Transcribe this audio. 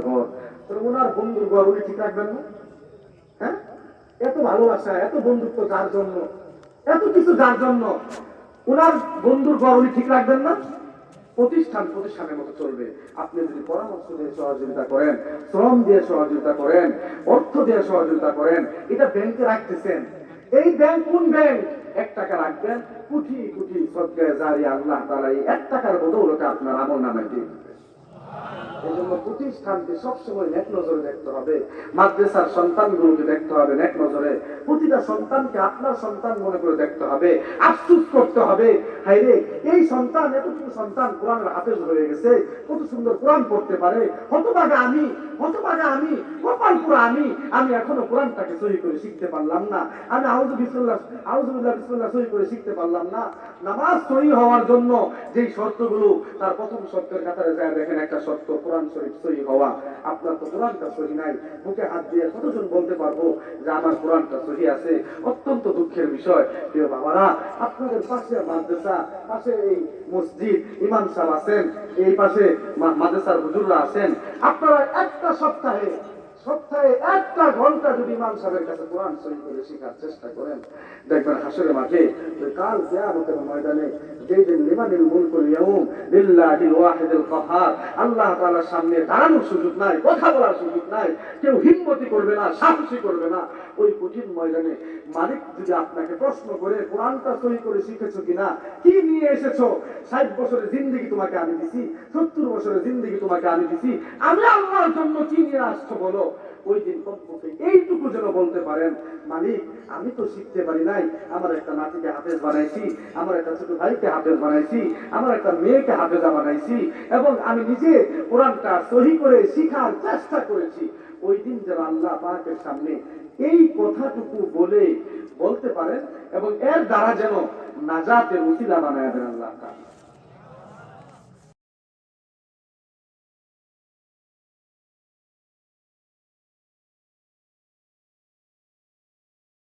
ঘর। ওনার বন্ধুর ঘর, উনি ঠিক রাখবেন না? হ্যাঁ? এত ভালোবাসা, এত বন্ধুত্ব যার জন্য? এত কিছু যার জন্য? ওনার বন্ধুর ঘর উনি ঠিক রাখবেন না? প্রতিষ্ঠান প্রতিষ্ঠানের মতো চলবে। আপনি যদি পরামর্শ দিয়ে সহযোগিতা করেন, শ্রম দিয়ে সহযোগিতা করেন, অর্থ দিয়ে সহযোগিতা করেন, এটা ব্যাংকে রাখতেছেন। এই ব্যাংক কোন ব্যাংক? এক টাকা রাখবেন কোটি কোটি সদকায় জারি আল্লাহ তাআলা এই এক টাকার বদৌলতে আপনার আমল নামায় দিয়ে Amen. এই জন্য প্রতিষ্ঠানকে সবসময় নজরে দেখতে হবে। মাদ্রাসার সন্তানগুলোকে দেখতে হবে নজরে। প্রতিটা সন্তানকে আপনার সন্তান মনে করে দেখতে হবে। আফসুস করতে হবে। এই সন্তান, এতটুকু সন্তান কোরআনের হাফেজ হয়ে গেছে। কত সুন্দর কোরআন পড়তে পারে। আমি আমি, কপাল পুরা আমি। আমি এখনও কোরআনটাকে সহি করে শিখতে পারলাম না। আমি আউযু বিসমিল্লাহ, আউযু বিল্লাহ, বিসমিল্লাহ সহি করে শিখতে পারলাম না। নামাজ সহি হওয়ার জন্য যেই শর্তগুলো, তার প্রথম শর্তের কাতারে যায়। দেখেন একটা শর্ত কোরআন শরীফ সহি হওয়া। আপনার তো কোরআনটা সহি নাই। বুকে হাত দিয়ে কতজন বলতে পারব যে আমার কোরআনটা সহি আছে? অত্যন্ত দুঃখের বিষয়। প্রিয় বাবারা, আপনাদের পাশে মাদ্রাসা, পাশে এই মসজিদ, ইমাম সাহেব আছেন, এই পাশে মাদ্রাসার হুজুররা আছেন। আপনারা একটা সপ্তাহে সপ্তাহে একটা ঘণ্টা ইমাম সাহেবের কাছে কোরআন সহি করে শেখার চেষ্টা করেন। দেখবেন হাসরের মাঠে কাল কিয়ামতের ময়দানে লিমানিল মুলকুল ইয়াউম লিল্লাহিল ওয়াহিদুল কাহার, আল্লাহ তাআলার সামনে দাঁড়ানোর সুযোগ নাই, কথা বলার সুযোগ নাই, কেউ হিম্মতি করবে না, সাহসী করবে না। ওই কঠিন ময়দানে মালিক যদি আপনাকে প্রশ্ন করে, কোরআনটা সহি করে শিখেছো কিনা? কি নিয়ে এসেছ? ষাট বছরের জিন্দগি তোমাকে আমি দিছি, সত্তর বছরের জিন্দগি তোমাকে আমি দিছি। আমি আল্লাহর জন্য কি নিয়ে আসছো বলো? ওই দিন কমপক্ষে এইটুকু যেন বলতে পারেন, মালিক, আমি তো শিখতে পারি নাই। আমার একটা নাতিকে হাফেজ বানাইছি, আমার একটা ছোট ভাইকে হাফেজ বানাইছি, আমার একটা মেয়েকে হাফেজা বানাইছি, এবং আমি নিজে কোরআনটা সহি করে শিখার চেষ্টা করেছি। ওই দিন যেন আল্লাহ পাকের সামনে এই কথাটুকু বলে বলতে পারেন, এবং এর দ্বারা যেন নাজাতের উসিলা বানায় দেন আল্লাহ